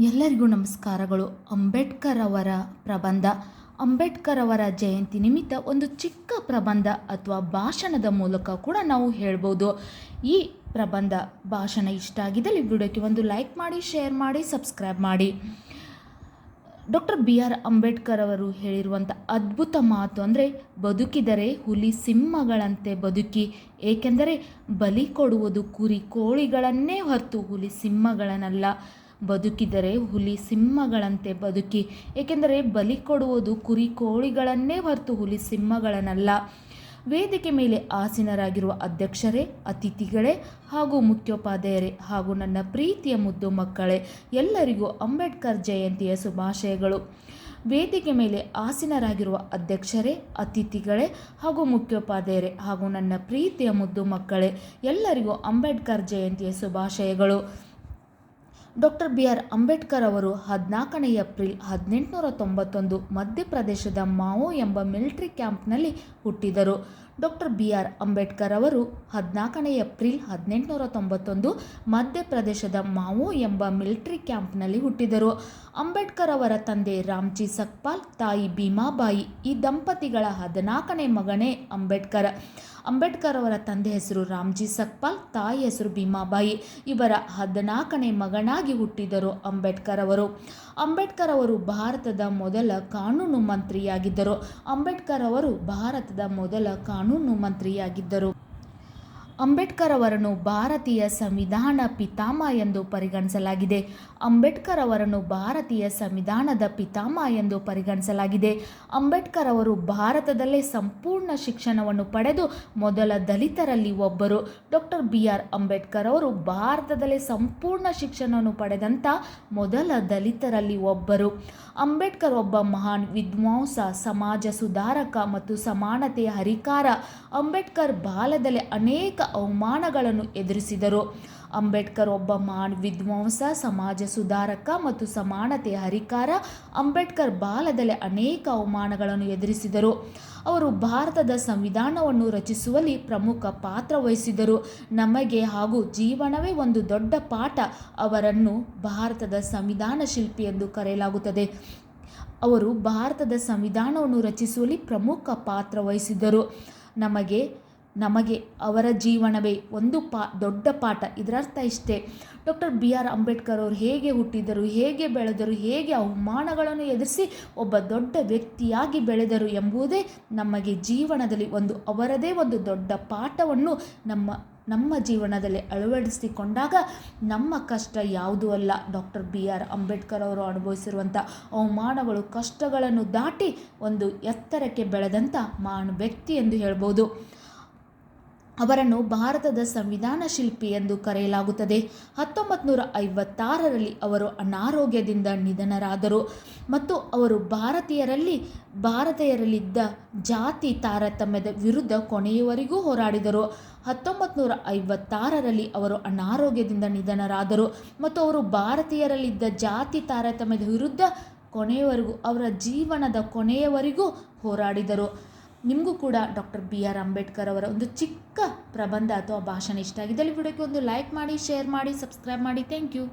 ಎಲ್ಲರಿಗೂ ನಮಸ್ಕಾರಗಳು. ಅಂಬೇಡ್ಕರ್ ಅವರ ಪ್ರಬಂಧ. ಅಂಬೇಡ್ಕರ್ ಅವರ ಜಯಂತಿ ನಿಮಿತ್ತ ಒಂದು ಚಿಕ್ಕ ಪ್ರಬಂಧ ಅಥವಾ ಭಾಷಣದ ಮೂಲಕ ಕೂಡ ನಾವು ಹೇಳ್ಬೋದು. ಈ ಪ್ರಬಂಧ ಭಾಷಣ ಇಷ್ಟ ಆಗಿದ್ದಲ್ಲಿ ವಿಡಿಯೋಕ್ಕೆ ಒಂದು ಲೈಕ್ ಮಾಡಿ, ಶೇರ್ ಮಾಡಿ, ಸಬ್ಸ್ಕ್ರೈಬ್ ಮಾಡಿ. ಡಾಕ್ಟರ್ ಬಿ ಆರ್ ಅಂಬೇಡ್ಕರ್ ಅವರು ಹೇಳಿರುವಂಥ ಅದ್ಭುತ ಮಾತು ಅಂದರೆ ಬದುಕಿದರೆ ಹುಲಿ ಸಿಂಹಗಳಂತೆ ಬದುಕಿ, ಏಕೆಂದರೆ ಬಲಿ ಕೊಡುವುದು ಕುರಿ ಕೋಳಿಗಳನ್ನೇ ಹೊರತು ಹುಲಿ ಸಿಂಹಗಳನ್ನಲ್ಲ. ಬದುಕಿದರೆ ಹುಲಿ ಸಿಂಹಗಳಂತೆ ಬದುಕಿ, ಏಕೆಂದರೆ ಬಲಿ ಕೊಡುವುದು ಕುರಿ ಕೋಳಿಗಳನ್ನೇ ಹೊರತು ಹುಲಿ ಸಿಂಹಗಳನ್ನಲ್ಲ. ವೇದಿಕೆ ಮೇಲೆ ಆಸೀನರಾಗಿರುವ ಅಧ್ಯಕ್ಷರೇ, ಅತಿಥಿಗಳೇ ಹಾಗೂ ಮುಖ್ಯೋಪಾಧ್ಯಾಯರೇ ಹಾಗೂ ನನ್ನ ಪ್ರೀತಿಯ ಮುದ್ದು ಮಕ್ಕಳೇ, ಎಲ್ಲರಿಗೂ ಅಂಬೇಡ್ಕರ್ ಜಯಂತಿಯ ಶುಭಾಶಯಗಳು. ವೇದಿಕೆ ಮೇಲೆ ಆಸೀನರಾಗಿರುವ ಅಧ್ಯಕ್ಷರೇ, ಅತಿಥಿಗಳೇ ಹಾಗೂ ಮುಖ್ಯೋಪಾಧ್ಯಾಯರೇ ಹಾಗೂ ನನ್ನ ಪ್ರೀತಿಯ ಮುದ್ದು ಮಕ್ಕಳೇ, ಎಲ್ಲರಿಗೂ ಅಂಬೇಡ್ಕರ್ ಜಯಂತಿಯ ಶುಭಾಶಯಗಳು. ಡಾಕ್ಟರ್ ಬಿ ಆರ್ ಅಂಬೇಡ್ಕರ್ ಅವರು ಹದಿನಾಲ್ಕನೇ ಏಪ್ರಿಲ್ ಹದಿನೆಂಟುನೂರ ತೊಂಬತ್ತೊಂದು ಮಧ್ಯಪ್ರದೇಶದ ಮಾವೋ ಎಂಬ ಮಿಲಿಟರಿ ಕ್ಯಾಂಪ್ನಲ್ಲಿ ಹುಟ್ಟಿದರು. ಡಾಕ್ಟರ್ ಬಿ ಆರ್ ಅಂಬೇಡ್ಕರ್ ಅವರು ಹದಿನಾಲ್ಕನೇ ಏಪ್ರಿಲ್ ಹದಿನೆಂಟುನೂರ ತೊಂಬತ್ತೊಂದು ಮಧ್ಯಪ್ರದೇಶದ ಮಾವೋ ಎಂಬ ಮಿಲಿಟರಿ ಕ್ಯಾಂಪ್ನಲ್ಲಿ ಹುಟ್ಟಿದರು. ಅಂಬೇಡ್ಕರ್ ಅವರ ತಂದೆ ರಾಮ್ಜಿ ಸಕ್ಪಾಲ್, ತಾಯಿ ಭೀಮಾಬಾಯಿ ಈ ದಂಪತಿಗಳ ಹದಿನಾಲ್ಕನೇ ಮಗನೇ ಅಂಬೇಡ್ಕರ್. ಅಂಬೇಡ್ಕರ್ ಅವರ ತಂದೆ ಹೆಸರು ರಾಮ್ಜಿ ಸಕ್ಪಾಲ್, ತಾಯಿ ಹೆಸರು ಭೀಮಾಬಾಯಿ. ಇವರ ಹದಿನಾಲ್ಕನೇ ಮಗನಾಗಿ ಹುಟ್ಟಿದರು ಅಂಬೇಡ್ಕರ್ ಅವರು. ಅಂಬೇಡ್ಕರ್ ಅವರು ಭಾರತದ ಮೊದಲ ಕಾನೂನು ಮಂತ್ರಿಯಾಗಿದ್ದರು. ಅಂಬೇಡ್ಕರ್ ಅವರು ಭಾರತದ ಮೊದಲ ಕಾನೂನು ಮಂತ್ರಿಯಾಗಿದ್ದರು. ಅಂಬೇಡ್ಕರ್ ಅವರನ್ನು ಭಾರತೀಯ ಸಂವಿಧಾನ ಪಿತಾಮ ಎಂದು ಪರಿಗಣಿಸಲಾಗಿದೆ. ಅಂಬೇಡ್ಕರ್ ಅವರನ್ನು ಭಾರತೀಯ ಸಂವಿಧಾನದ ಪಿತಾಮ ಎಂದು ಪರಿಗಣಿಸಲಾಗಿದೆ. ಅಂಬೇಡ್ಕರ್ ಅವರು ಭಾರತದಲ್ಲೇ ಸಂಪೂರ್ಣ ಶಿಕ್ಷಣವನ್ನು ಪಡೆದು ಮೊದಲ ದಲಿತರಲ್ಲಿ ಒಬ್ಬರು. ಡಾಕ್ಟರ್ ಬಿ ಆರ್ ಅಂಬೇಡ್ಕರ್ ಅವರು ಭಾರತದಲ್ಲೇ ಸಂಪೂರ್ಣ ಶಿಕ್ಷಣವನ್ನು ಪಡೆದಂಥ ಮೊದಲ ದಲಿತರಲ್ಲಿ ಒಬ್ಬರು. ಅಂಬೇಡ್ಕರ್ ಒಬ್ಬ ಮಹಾನ್ ವಿದ್ವಾಂಸ, ಸಮಾಜ ಸುಧಾರಕ ಮತ್ತು ಸಮಾನತೆಯ ಹರಿಕಾರ. ಅಂಬೇಡ್ಕರ್ ಬಾಲ್ಯದಲ್ಲಿ ಅನೇಕ ಅವಮಾನಗಳನ್ನು ಎದುರಿಸಿದರು. ಅಂಬೇಡ್ಕರ್ ಒಬ್ಬ ಮಾನ್ ವಿದ್ವಾಂಸ, ಸಮಾಜ ಸುಧಾರಕ ಮತ್ತು ಸಮಾನತೆಯ ಹರಿಕಾರ ಅಂಬೇಡ್ಕರ್ ಬಾಲದಲ್ಲಿ ಅನೇಕ ಅವಮಾನಗಳನ್ನು ಎದುರಿಸಿದರು. ಅವರು ಭಾರತದ ಸಂವಿಧಾನವನ್ನು ರಚಿಸುವಲ್ಲಿ ಪ್ರಮುಖ ಪಾತ್ರ ವಹಿಸಿದರು. ನಮಗೆ ಹಾಗೂ ಜೀವನವೇ ಒಂದು ದೊಡ್ಡ ಪಾಠ ಅವರನ್ನು ಭಾರತದ ಸಂವಿಧಾನ ಶಿಲ್ಪಿ ಎಂದು ಕರೆಯಲಾಗುತ್ತದೆ. ಅವರು ಭಾರತದ ಸಂವಿಧಾನವನ್ನು ರಚಿಸುವಲ್ಲಿ ಪ್ರಮುಖ ಪಾತ್ರ ವಹಿಸಿದರು. ನಮಗೆ ನಮಗೆ ಅವರ ಜೀವನವೇ ಒಂದು ಪಾ, ದೊಡ್ಡ ಪಾಠ. ಇದರರ್ಥ ಇಷ್ಟೇ. ಡಾಕ್ಟರ್ ಬಿ ಆರ್ ಅಂಬೇಡ್ಕರ್ ಅವರು ಹೇಗೆ ಹುಟ್ಟಿದರು, ಹೇಗೆ ಬೆಳೆದರು, ಹೇಗೆ ಅವಮಾನಗಳನ್ನು ಎದುರಿಸಿ ಒಬ್ಬ ದೊಡ್ಡ ವ್ಯಕ್ತಿಯಾಗಿ ಬೆಳೆದರು ಎಂಬುದೇ ನಮಗೆ ಜೀವನದಲ್ಲಿ ಒಂದು, ಅವರದೇ ಒಂದು ದೊಡ್ಡ ಪಾಠವನ್ನು ನಮ್ಮ ನಮ್ಮ ಜೀವನದಲ್ಲಿ ಅಳವಡಿಸಿಕೊಂಡಾಗ ನಮ್ಮ ಕಷ್ಟ ಯಾವುದೂ ಅಲ್ಲ. ಡಾಕ್ಟರ್ ಬಿ ಆರ್ ಅಂಬೇಡ್ಕರ್ ಅವರು ಅನುಭವಿಸಿರುವಂಥ ಅವಮಾನಗಳು, ಕಷ್ಟಗಳನ್ನು ದಾಟಿ ಒಂದು ಎತ್ತರಕ್ಕೆ ಬೆಳೆದಂಥ ಮಾನ್ ವ್ಯಕ್ತಿ ಎಂದು ಹೇಳ್ಬೋದು. ಅವರನ್ನು ಭಾರತದ ಸಂವಿಧಾನ ಶಿಲ್ಪಿ ಎಂದು ಕರೆಯಲಾಗುತ್ತದೆ. ಹತ್ತೊಂಬತ್ತು ನೂರ ಐವತ್ತಾರರಲ್ಲಿ ಅವರು ಅನಾರೋಗ್ಯದಿಂದ ನಿಧನರಾದರು ಮತ್ತು ಅವರು ಭಾರತೀಯರಲ್ಲಿ, ಭಾರತೀಯರಲ್ಲಿದ್ದ ಜಾತಿ ತಾರತಮ್ಯದ ವಿರುದ್ಧ ಕೊನೆಯವರೆಗೂ ಹೋರಾಡಿದರು. ಹತ್ತೊಂಬತ್ತು ನೂರ ಐವತ್ತಾರರಲ್ಲಿ ಅವರು ಅನಾರೋಗ್ಯದಿಂದ ನಿಧನರಾದರು ಮತ್ತು ಅವರು ಭಾರತೀಯರಲ್ಲಿದ್ದ ಜಾತಿ ತಾರತಮ್ಯದ ವಿರುದ್ಧ ಕೊನೆಯವರೆಗೂ, ಅವರ ಜೀವನದ ಕೊನೆಯವರೆಗೂ ಹೋರಾಡಿದರು. ನಿಮಗೂ ಕೂಡ ಡಾಕ್ಟರ್ ಬಿ ಆರ್ ಅಂಬೇಡ್ಕರ್ ಅವರ ಒಂದು ಚಿಕ್ಕ ಪ್ರಬಂಧ ಅಥವಾ ಭಾಷಣ ಇಷ್ಟ ಆಗಿದ್ದಲ್ಲಿ ವಿಡಿಯೋಕ್ಕೆ ಒಂದು ಲೈಕ್ ಮಾಡಿ ಶೇರ್ ಮಾಡಿ ಸಬ್ಸ್ಕ್ರೈಬ್ ಮಾಡಿ. Thank you